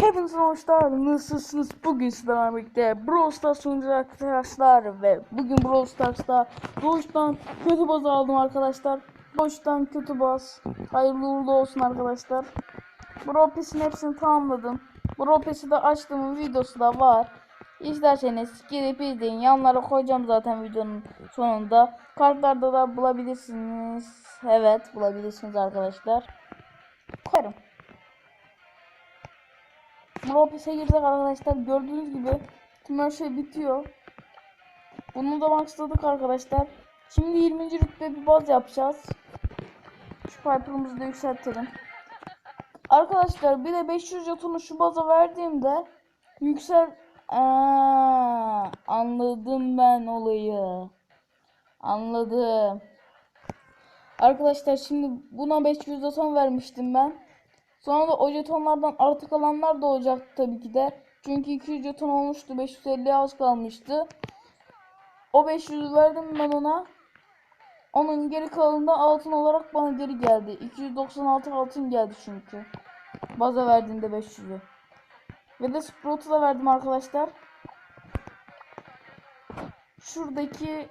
Hepinize hoş geldiniz. Nasılsınız? Bugün sizlerle birlikte Brawl Stars arkadaşlar ve bugün Brawl Stars'ta doğuştan kötü baz aldım arkadaşlar. Doğuştan kötü baz. Hayırlı uğurlu olsun arkadaşlar. Brawl Pass'in hepsini tamamladım. Brawl Pass'i de açtığımın videosu da var. İsterseniz gidip izleyin. Yanlara koyacağım zaten videonun sonunda. Kartlarda da bulabilirsiniz. Evet bulabilirsiniz arkadaşlar. Koyarım. Mropes'e girdik arkadaşlar. Gördüğünüz gibi tüm her şey bitiyor. Bunu da maxladık arkadaşlar. Şimdi 20. rütbe bir baz yapacağız. Şu piper'ımızı da yükseltelim. Arkadaşlar bir de 500 jetonu şu baza verdiğimde yüksel Aa, anladım ben olayı. Anladım. Arkadaşlar şimdi buna 500 jeton vermiştim ben. Sonra da o jetonlardan artık alanlar da olacaktı tabii ki de. Çünkü 200 jeton olmuştu. 550'ye az kalmıştı. O 500'ü verdim ben ona. Onun geri kalanında altın olarak bana geri geldi. 296 altın geldi çünkü. Baza verdiğinde 500'ü. Ve de Sprout'u da verdim arkadaşlar. Şuradaki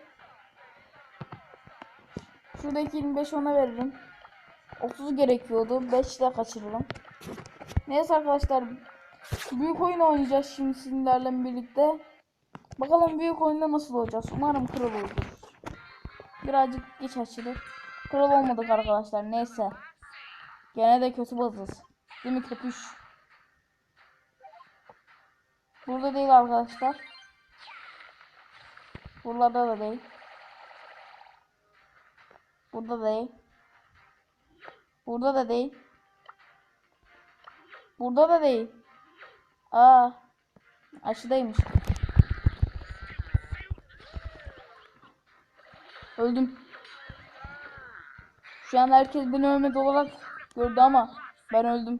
Şuradaki 25 ona veririm. 30 gerekiyordu. 5 ile kaçırırım. Neyse arkadaşlar. Büyük oyun oynayacağız şimdi sizlerle birlikte. Bakalım büyük oyunda nasıl olacağız. Umarım kral olur. Birazcık geç açılır. Kral olmadık arkadaşlar. Neyse. Gene de kötü bazız. Değil mi köpüş? Burada değil arkadaşlar. Buralarda da değil. Burada da değil. Burada da değil. Burada da değil. Aa. Aşıdaymış. Öldüm. Şu an herkes beni ölmedi olarak gördü ama ben öldüm.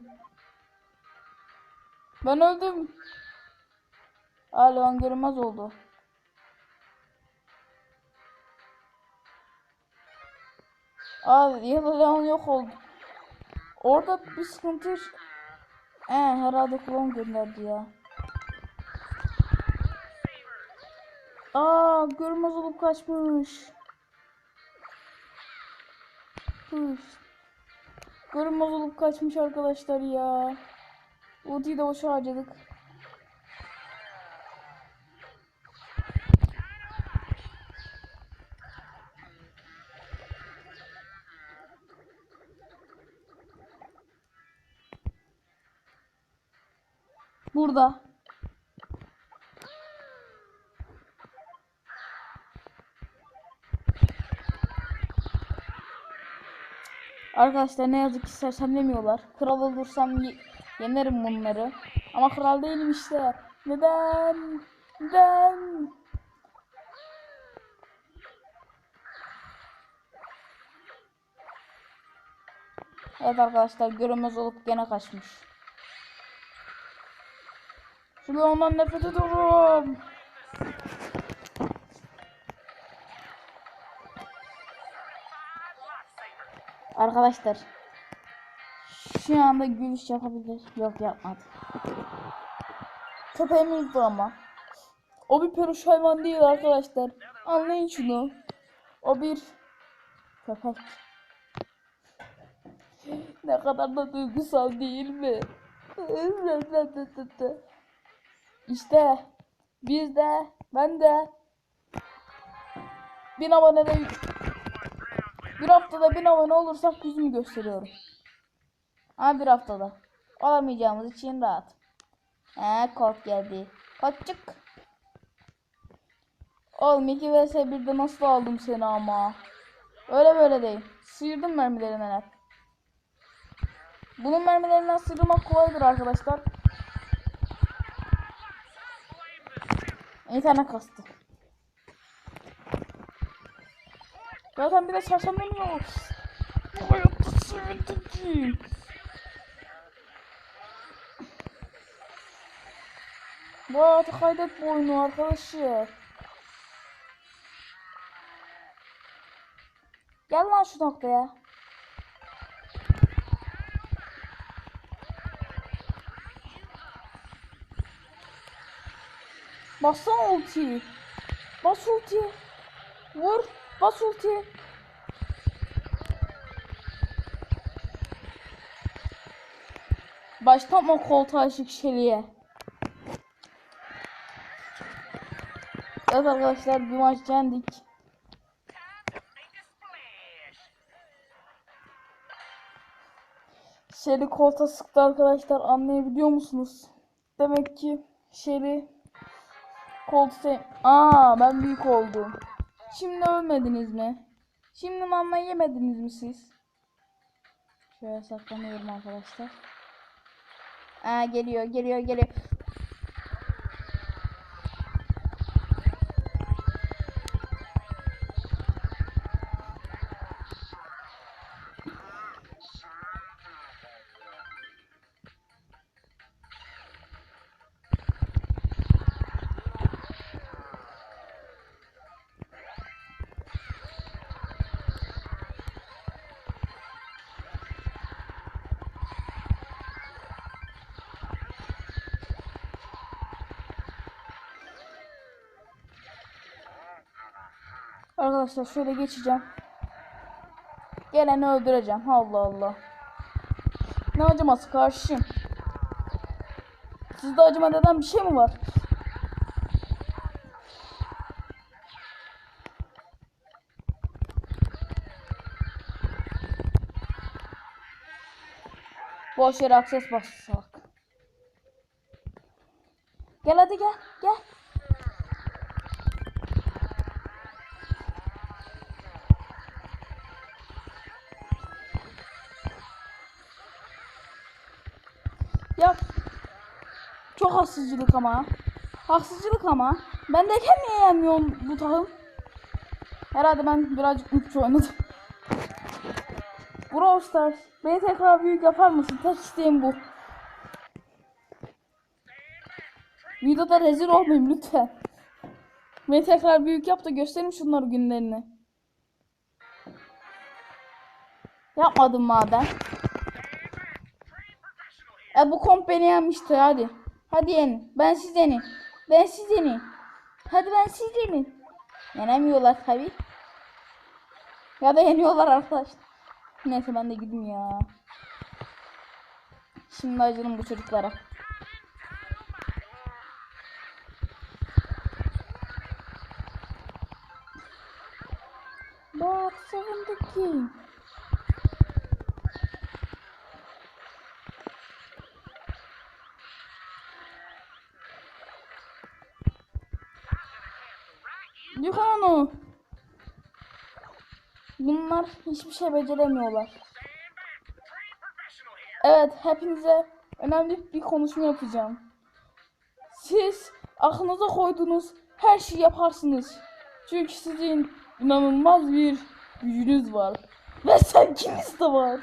Ben öldüm. Hala an görünmez oldu. Abi yalan yok oldu. Orada bir sıkıntı Ee, herhalde klon gönderdi ya. Aa görünmez olup kaçmış. Hıh. Görünmez olup kaçmış arkadaşlar ya. Ultiyi de boşa harcadık. Burada. Arkadaşlar ne yazık ki sersemlemiyorlar. Kral olursam ye- yenerim bunları. Ama kral değilim işte. Neden? Neden? Evet arkadaşlar görünmez olup gene kaçmış. Ondan nefret ediyorum. Arkadaşlar şu anda gülüş yapabilir. Yok yapmadı. Köpeğimiz ama. O bir peluş hayvan değil arkadaşlar. Anlayın şunu. O bir köpek. ne kadar da duygusal değil mi? İşte biz de ben de bin abone de bir haftada bin abone olursak yüzümü gösteriyorum. Ama bir haftada. Olamayacağımız için rahat. He kod geldi. Kodçuk. Oğlum 2 vs 1'de nasıl aldım seni ama. Öyle böyle değil. Sıyırdım mermilerinden hep. Bunun mermilerinden sıyrılmak kolaydır arkadaşlar. İnternet kastı. Zaten bir de sersemleniyor. Bu hayatta sevindim ki. Bu hayatı kaydet bu oyunu arkadaşı. Gel lan şu noktaya. Bassana ultiyi. Bas ultiyi. Vur. Bas ultiyi. Baştan o koltuğa şişeliğe. Evet arkadaşlar bir maç yendik. Şeri kolta sıktı arkadaşlar anlayabiliyor musunuz? Demek ki Şeri koltu sev... Aa ben büyük oldum. Şimdi ölmediniz mi? Şimdi mama yemediniz mi siz? Şöyle saklanıyorum arkadaşlar. Aa geliyor geliyor geliyor. Arkadaşlar şöyle geçeceğim. Geleni öldüreceğim. Allah Allah. Ne acıması karşıyım. Sizde acıma deden bir şey mi var? Boş yere akses bassak. Gel hadi gel. Gel. Çok haksızcılık ama. Haksızcılık ama. Ben deyken niye yenmiyorum bu takım? Herhalde ben birazcık uç oynadım. Brawl Stars. Beni tekrar büyük yapar mısın? Tek isteğim bu. Videoda rezil olmayayım lütfen. Beni tekrar büyük yap da göstereyim şunları günlerini. Yapmadım madem. E bu komp beni hadi. Hadi yenin. Ben siz yenin. Ben siz yenin. Hadi ben siz yenin. Yenemiyorlar tabi. Ya da yeniyorlar arkadaşlar. Neyse ben de gideyim ya. Şimdi acırım bu çocuklara. Bak savundaki. Yuhanu. Hiçbir şey beceremiyorlar. Evet, hepinize önemli bir konuşma yapacağım. Siz aklınıza koyduğunuz her şeyi yaparsınız. Çünkü sizin inanılmaz bir gücünüz var. Ve sevginiz de var.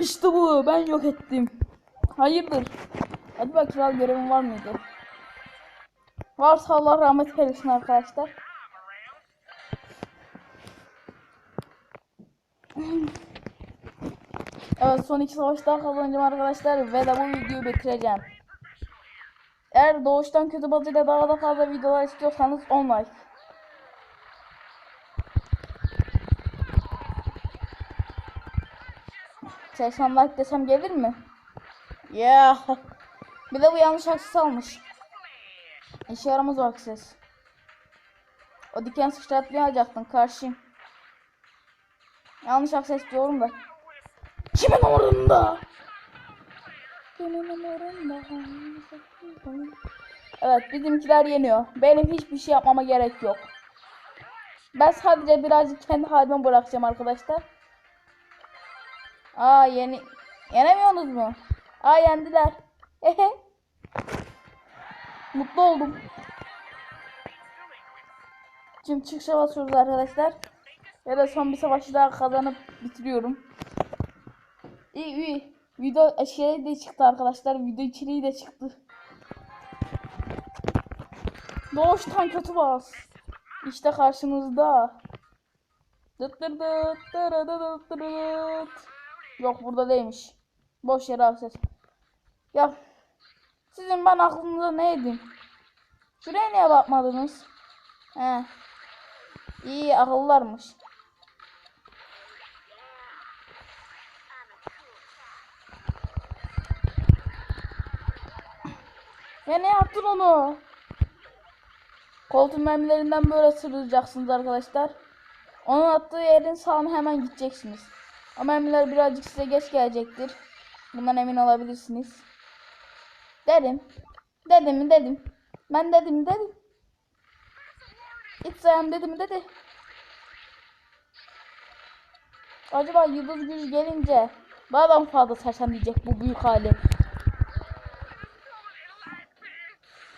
İşte bu. Ben yok ettim. Hayırdır? Hadi bak kral görevim var mıydı? Varsa Allah rahmet eylesin arkadaşlar. Evet son iki savaş daha kazanacağım arkadaşlar ve de bu videoyu bitireceğim. Eğer doğuştan kötü bazıyla daha da fazla videolar istiyorsanız 10 like. Seksen like desem gelir mi? Ya. Bir de bu yanlış akses almış. İşe yaramaz o akses. O diken sıçratmayı alacaktın karşıyım. Yanlış akses diyorum da. Kimin umurunda? Kimin umurunda? Evet bizimkiler yeniyor. Benim hiçbir şey yapmama gerek yok. Ben sadece birazcık kendi halime bırakacağım arkadaşlar. Aa yeni yenemiyorsunuz mu? Aa yendiler. Ehe. Mutlu oldum. Şimdi çıkışa basıyoruz arkadaşlar. Ya da son bir savaşı daha kazanıp bitiriyorum. İyi iyi. Video şey de çıktı arkadaşlar. Video içeriği de çıktı. Doğuştan kötü bas. İşte karşınızda. Dıt dıt dıt dırı dı dıt dırı dıt. Yok burada değilmiş. Boş yere ses. Ya sizin ben aklınıza ne edin? Şuraya niye bakmadınız? He. İyi akıllarmış. Ya ne yaptın onu? Koltuğun mermilerinden böyle sırılacaksınız arkadaşlar. Onun attığı yerin sağına hemen gideceksiniz. O mermiler birazcık size geç gelecektir. Bundan emin olabilirsiniz. Dedim. Dedim mi dedim. Ben dedim dedim. İç sayan dedi mi dedi. Acaba yıldız gücü gelince daha da fazla sersem diyecek bu büyük hali.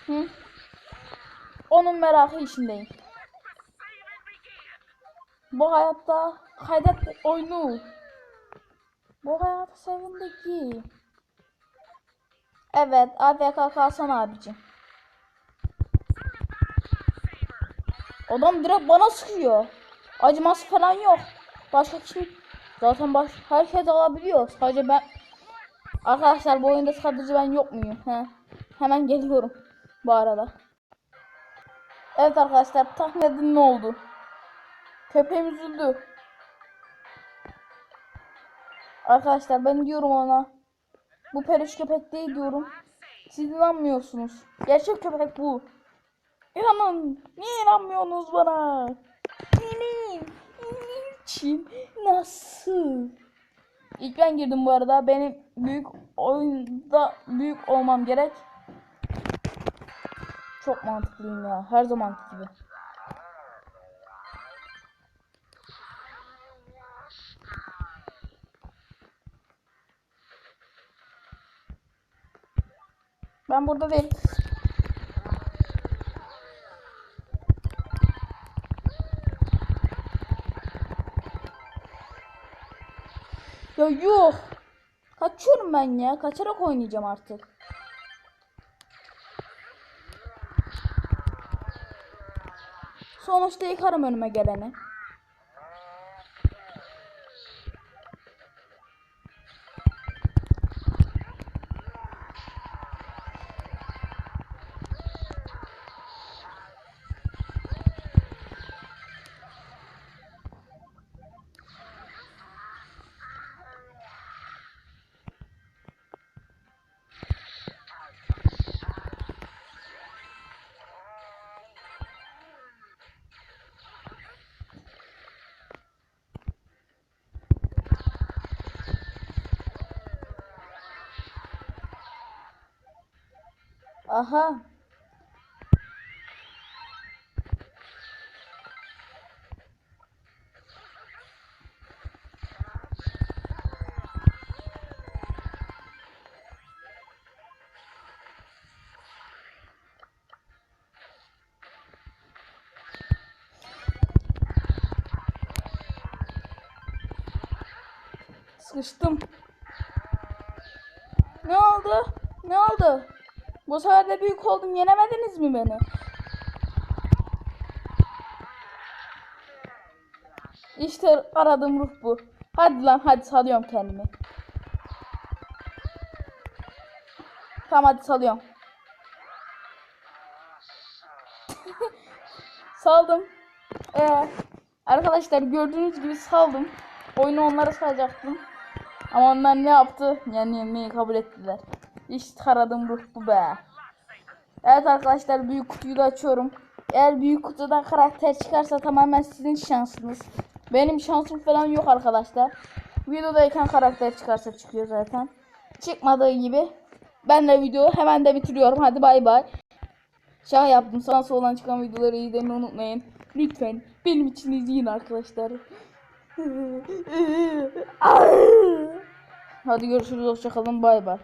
Hı? Onun merakı içindeyim. Bu hayatta kaydet oyunu. Bu hayatı sevindeki. Evet, AFK kalsan abicim. Adam direkt bana sıkıyor. Acıması falan yok. Başka kim? Zaten baş herkes alabiliyor. Sadece ben Arkadaşlar bu oyunda sadece ben yok muyum? He. Hemen geliyorum bu arada. Evet arkadaşlar tahmin edin ne oldu? Köpeğim üzüldü. Arkadaşlar ben diyorum ona. Bu periş köpek değil diyorum. Siz inanmıyorsunuz. Gerçek köpek bu. İnanın. Niye inanmıyorsunuz bana? Niye? Niçin? Nasıl? İlk ben girdim bu arada. Benim büyük oyunda büyük olmam gerek. Çok mantıklıyım ya. Her zaman gibi. Ben burada değil. Ya yok. Kaçıyorum ben ya. Kaçarak oynayacağım artık. Sonuçta yıkarım önüme geleni. Aha. Sıkıştım. Ne oldu? Ne oldu? Bu sefer de büyük oldum. Yenemediniz mi beni? İşte aradığım ruh bu. Hadi lan hadi salıyorum kendimi. Tamam hadi salıyorum. Saldım. Ee, arkadaşlar gördüğünüz gibi saldım. Oyunu onlara salacaktım. Ama onlar ne yaptı? Yani yenmeyi kabul ettiler. İşte aradığım ruh bu be. Evet arkadaşlar büyük kutuyu da açıyorum. Eğer büyük kutudan karakter çıkarsa tamamen sizin şansınız. Benim şansım falan yok arkadaşlar. Videodayken karakter çıkarsa çıkıyor zaten. Çıkmadığı gibi ben de videoyu hemen de bitiriyorum. Hadi bay bay. Şaka yaptım. Sana soldan çıkan videoları izlemeyi unutmayın. Lütfen benim için izleyin arkadaşlar. Hadi görüşürüz. Hoşçakalın. Bay bay.